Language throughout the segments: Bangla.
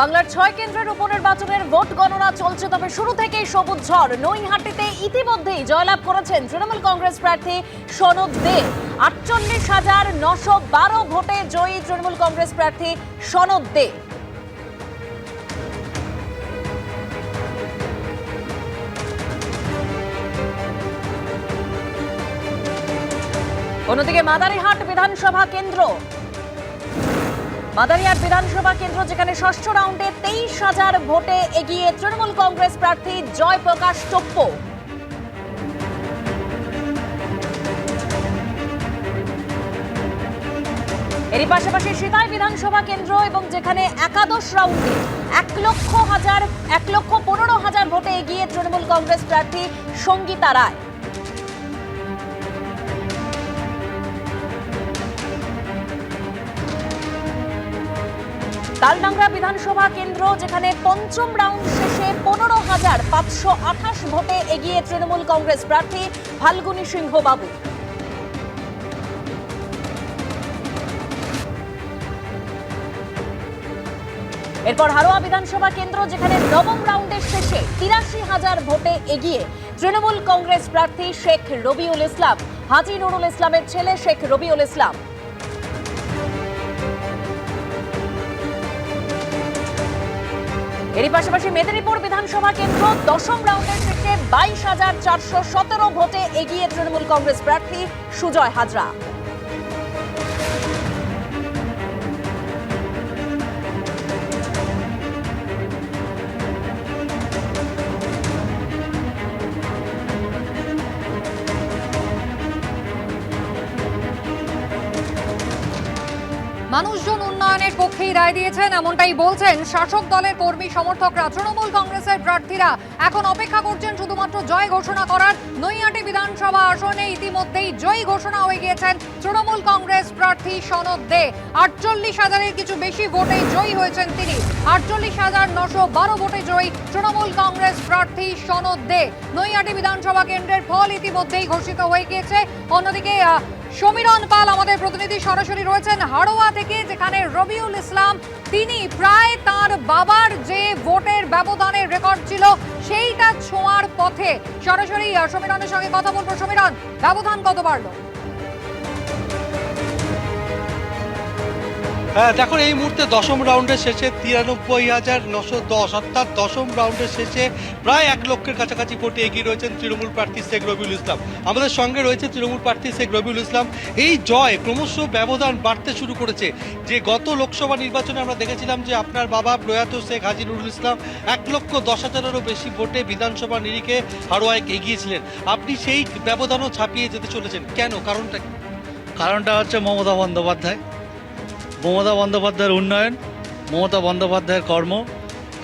বাংলার ছয় কেন্দ্রের উপনির্বাচনের ভোট গণনা চলছে, তবে শুরু থেকেই সবুজ ঝড়। নৈহাটিতে ইতিমধ্যেই জয়লাভ করেছেন তৃণমূল কংগ্রেস প্রার্থী সনদ দে। আটচল্লিশ হাজার নশো বারো ভোটে জয়ী তৃণমূল কংগ্রেস প্রার্থী সনদ দে। অন্যদিকে মাদারিহাট বিধানসভা কেন্দ্র। মাদারিহাট বিধানসভা কেন্দ্র যেখানে ষষ্ঠ রাউন্ডে তেইশ হাজার ভোটে এগিয়ে তৃণমূল কংগ্রেস প্রার্থী জয়প্রকাশ টোপ্প এরই পাশাপাশি সিতাই বিধানসভা কেন্দ্র এবং যেখানে একাদশ রাউন্ডে এক লক্ষ হাজার, এক লক্ষ পনেরো হাজার ভোটে এগিয়ে তৃণমূল কংগ্রেস প্রার্থী সঙ্গীতা রায়। তালডাংরা বিধানসভা কেন্দ্র, যেখানে পঞ্চম রাউন্ড শেষে পনেরো হাজার পাঁচশো আঠাশ ভোটে এগিয়ে তৃণমূল কংগ্রেস প্রার্থী ফাল্গুনী সিংহ বাবু এরপর হারোয়া বিধানসভা কেন্দ্র, যেখানে নবম রাউন্ডের শেষে তিরাশি হাজার ভোটে এগিয়ে তৃণমূল কংগ্রেস প্রার্থী শেখ রবিউল ইসলাম, হাজি নুরুল ইসলামের ছেলে শেখ রবিউল ইসলাম। এরই পাশাপাশি মেদিনীপুর বিধানসভা কেন্দ্র দশম রাউন্ডের শেষে বাইশ হাজার চারশো সতেরো ভোটে এগিয়ে তৃণমূল কংগ্রেস প্রার্থী সুজয় হাজরা। মানুষজন উন্নয়নের পক্ষেই রায় দিয়েছেন, এমনটাই বলছেন শাসক দলের কর্মী সমর্থকরা। তৃণমূল কংগ্রেসের প্রার্থীরা এখন অপেক্ষা করছেন শুধুমাত্র জয় ঘোষণা করার। নৈহাটি বিধানসভা আসনে ইতিমধ্যেই জয়ী ঘোষণা হয়ে গিয়েছেন তৃণমূল কংগ্রেস প্রার্থী সনদ দে। আটচল্লিশ হাজারের কিছু বেশি ভোটে জয়ী হয়েছেন তিনি। আটচল্লিশ হাজার নশো বারো ভোটে জয়ী তৃণমূল কংগ্রেস প্রার্থী সনদ দে। নৈহাটি বিধানসভা কেন্দ্রের ফল ইতিমধ্যেই ঘোষিত হয়ে গিয়েছে। অন্যদিকে সমীরণ পাল আমাদের প্রতিনিধি সরাসরি রয়েছেন হাড়োয়া থেকে, যেখানে রবিউল ইসলাম, তিনি প্রায় তার বাবার যে ভোটের ব্যবধানের রেকর্ড ছিল, সেইটা ছোঁয়ার পথে সরাসরি সমীরণের সঙ্গে কথা বলব। সমীরণ, ব্যবধান কত বাড়লো? হ্যাঁ দেখো এই মুহূর্তে দশম রাউন্ডের শেষে তিরানব্বই হাজার নশো দশ, অর্থাৎ দশম রাউন্ডের শেষে প্রায় এক লক্ষের কাছাকাছি ভোটে এগিয়ে রয়েছেন তৃণমূল প্রার্থী শেখ রবিউল ইসলাম। আমাদের সঙ্গে রয়েছে তৃণমূল প্রার্থী শেখ রবিউল ইসলাম। এই জয় ক্রমশ ব্যবধান বাড়তে শুরু করেছে। যে গত লোকসভা নির্বাচনে আমরা দেখেছিলাম যে আপনার বাবা প্রয়াত শেখ হাজি নুরুল ইসলাম এক লক্ষ দশ হাজারেরও বেশি ভোটে বিধানসভা নিরিখে হারোয়ায় এগিয়েছিলেন। আপনি সেই ব্যবধানও ছাপিয়ে যেতে চলেছেন। কেন? কারণটা কারণটা হচ্ছে মমতা বন্দ্যোপাধ্যায়। মমতা বন্দ্যোপাধ্যায়ের উন্নয়ন মমতা বন্দ্যোপাধ্যায়ের কর্ম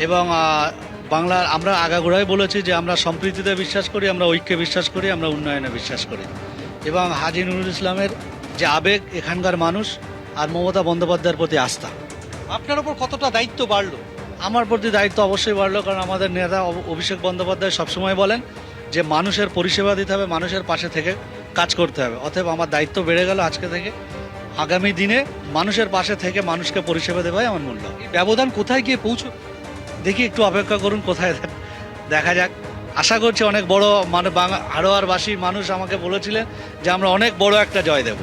এবং বাংলার আমরা আগাগোড়াই বলেছি যে আমরা সম্প্রীতিতে বিশ্বাস করি আমরা ঐক্যে বিশ্বাস করি আমরা উন্নয়নে বিশ্বাস করি। এবং হাজি নুরুল ইসলামের যে আবেগ এখানকার মানুষ আর মমতা বন্দ্যোপাধ্যায়ের প্রতি আস্থা। আপনার ওপর কতটা দায়িত্ব বাড়লো? আমার প্রতি দায়িত্ব অবশ্যই বাড়লো কারণ আমাদের নেতা অভিষেক বন্দ্যোপাধ্যায় সবসময় বলেন যে মানুষের পরিষেবা দিতে হবে মানুষের পাশে থেকে কাজ করতে হবে। অতএব আমার দায়িত্ব বেড়ে গেল আজকে থেকে। আগামী দিনে মানুষের পাশে থেকে মানুষকে পরিষেবা দেওয়াই আমার মূল্য ব্যবধান কোথায় গিয়ে পৌঁছো? দেখি একটু অপেক্ষা করুন, কোথায় দেখা? যাক। আশা করছি অনেক বড় মানে বাংলা হাড়োয়ারবাসী মানুষ আমাকে বলেছিলেন যে আমরা অনেক বড় একটা জয় দেব।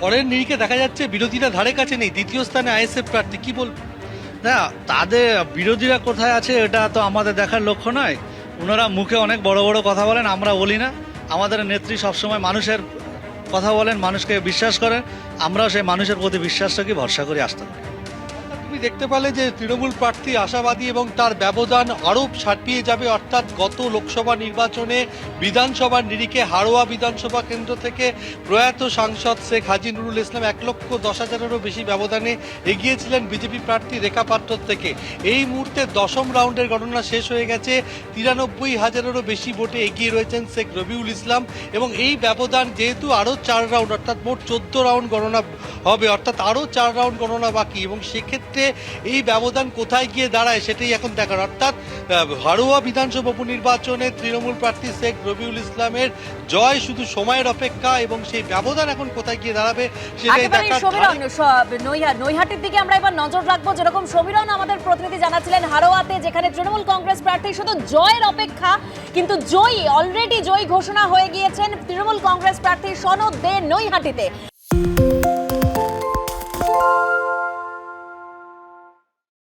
পরের নিরিখে দেখা যাচ্ছে বিরোধীরা ধারে কাছে নেই। দ্বিতীয় স্থানে আইএসএফ প্রার্থী কি বল? না, তাদের বিরোধীরা কোথায় আছে এটা তো আমাদের দেখার লক্ষ্য নয়। ওনারা মুখে অনেক বড় বড় কথা বলেন, আমরা বলি না। আমাদের নেত্রী সবসময় মানুষের কথা বলেন, মানুষকে বিশ্বাস করেন, আমরাও সেই মানুষের প্রতি বিশ্বাস রাখি ভরসা করি আসতে করি। তুমি দেখতে পেলে যে তৃণমূল প্রার্থী আশাবাদী এবং তার ব্যবধান আরও ছাপিয়ে যাবে, অর্থাৎ গত লোকসভা নির্বাচনে বিধানসভার নিরিখে হাড়োয়া বিধানসভা কেন্দ্র থেকে প্রয়াত সাংসদ শেখ হাজি নুরুল ইসলাম এক লক্ষ দশ হাজারেরও বেশি ব্যবধানে এগিয়েছিলেন বিজেপি প্রার্থী রেখা পাত্র থেকে। এই মুহূর্তে দশম রাউন্ডের গণনা শেষ হয়ে গেছে। তিরানব্বই হাজারেরও বেশি ভোটে এগিয়ে রয়েছেন শেখ রবিউল ইসলাম এবং এই ব্যবধান যেহেতু আরও চার রাউন্ড, অর্থাৎ মোট চোদ্দ রাউন্ড গণনা হবে, অর্থাৎ আরও চার রাউন্ড গণনা বাকি এবং সেক্ষেত্রে এই ব্যবধান কোথায় গিয়ে দাঁড়ায় সেটাই এখন দেখার। অর্থাৎ হারোয়া বিধানসভা উপনির্বাচনে তৃণমূল প্রার্থী শেখ রবিউল ইসলামের জয় শুধু সময়ের অপেক্ষা এবং সেই ব্যবধান এখন কোথায় গিয়ে দাঁড়াবে সেটাই নৈহাটির দিকে আমরা এবার নজর রাখব। যেরকম সমীরণ আমাদের প্রতিনিধি জানাচ্ছিলেন হারোয়াতে যেখানে তৃণমূল কংগ্রেস প্রার্থী শুধু জয়ের অপেক্ষা কিন্তু জয়ী অলরেডি জয়ী ঘোষণা হয়ে গিয়েছেন তৃণমূল কংগ্রেস প্রার্থী সনদ দে নৈহাটিতে।